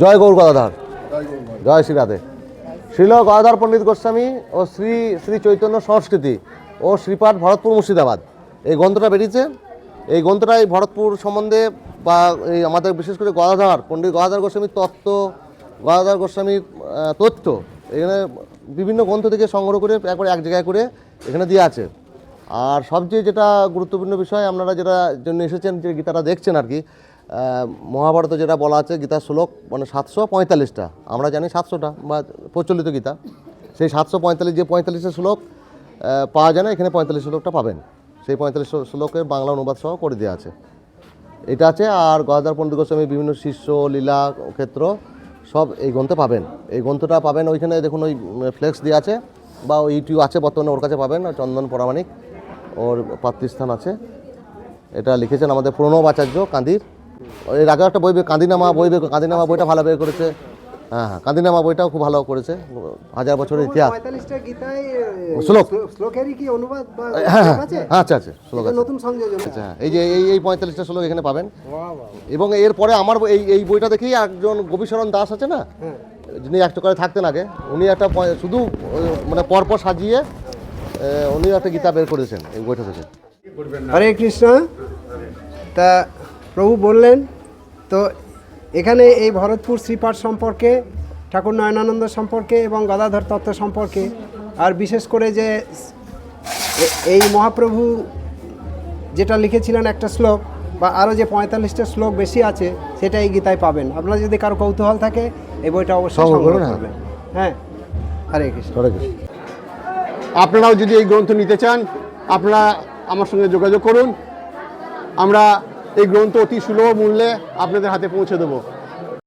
জয় গৌর গদাধর। জয় শ্রী রাধে। শ্রীল গদাধর পণ্ডিত গোস্বামী ও শ্রী শ্রী চৈতন্য সংস্কৃতি ও শ্রীপাঠ ভরতপুর মুর্শিদাবাদ। এই গ্রন্থটা বেরিয়েছে। এই গ্রন্থটা এই ভরতপুর সম্বন্ধে বা এই আমাদের বিশেষ করে গদাধর, পণ্ডিত গদাধর গোস্বামীর তত্ত্ব, গদাধর গোস্বামীর তথ্য, এখানে বিভিন্ন গ্রন্থ থেকে সংগ্রহ করে একবার এক জায়গায় করে এখানে দিয়ে আছে। আর সবচেয়ে যেটা গুরুত্বপূর্ণ বিষয়, আপনারা যেটা জন্য এসেছেন, যে গীতাটা দেখছেন আর কি মহাভারতে যেটা বলা আছে গীতা শ্লোক মানে সাতশো পঁয়তাল্লিশটা। আমরা জানি সাতশোটা বা প্রচলিত গীতা। সেই সাতশো পঁয়তাল্লিশ, যে পঁয়তাল্লিশটা শ্লোক পাওয়া যায় না, এখানে পঁয়তাল্লিশ শ্লোকটা পাবেন। সেই পঁয়তাল্লিশ শ্লোকের বাংলা অনুবাদ সহ করে দেওয়া আছে। এটা আছে, আর গদাধর পণ্ডিত গোস্বামীর বিভিন্ন শিষ্য, লীলা ক্ষেত্র, সব এই গ্রন্থে পাবেন। এই গ্রন্থটা পাবেন ওইখানে, দেখুন, ওই ফ্লেক্স দিয়ে আছে, বা ওই ইউটিউব আছে বর্তমানে, ওর কাছে পাবেন চন্দন পরামানিক ওর পাতৃস্থান আছে। এটা লিখেছেন আমাদের প্রণব আচার্য কান্দির। এর আগে একটা বই বের- কান্দিনামা বই বের- কান্দিনামা বইটা ভালো বের করেছে। হ্যাঁ হ্যাঁ কাঁদিনামা বইটাও খুব ভালো করেছে। হাজার বছরের ইতিহাস। পঁয়তাল্লিশটা শ্লোক। শ্লোকেরই কি অনুবাদ হ্যাঁ শ্লোক হ্যাঁ আছে? হ্যাঁ, আছে আছে শ্লোক নতুন সংযোজন। আচ্ছা এই যে এই এই পঁয়তাল্লিশটা শ্লোক এখানে পাবেন। এবং এরপরে আমার এই এই বইটা দেখেই একজন গোপীশরণ দাস আছে না? হ্যাঁ। যিনি একটা করে থাকতেন আগে উনি একটা শুধু মানে পরপর সাজিয়ে উনি একটা গীতা বের করেছেন এই বইটা থেকে। হরে কৃষ্ণ। তা প্রভু বললেন তো এখানে এই ভরতপুর শ্রীপাঠ সম্পর্কে ঠাকুর নয়নানন্দ সম্পর্কে এবং গদাধর তত্ত্ব সম্পর্কে আর বিশেষ করে যে এই মহাপ্রভু যেটা লিখেছিলেন একটা শ্লোক বা আরও যে পঁয়তাল্লিশটা শ্লোক বেশি আছে সেটা এই গীতায় পাবেন। আপনার যদি কারও কৌতূহল থাকে এই বইটা অবশ্যই সংগ্রহ হ্যাঁ। করবেন। হ্যাঁ। হরে কৃষ্ণ। হরে কৃষ্ণ। আপনারাও যদি এই গ্রন্থ নিতে চান আপনারা আমার সঙ্গে যোগাযোগ করুন। আমরা এই গ্রন্থ অতি সুলভ মূল্যে আপনাদের হাতে পৌঁছে দেবো।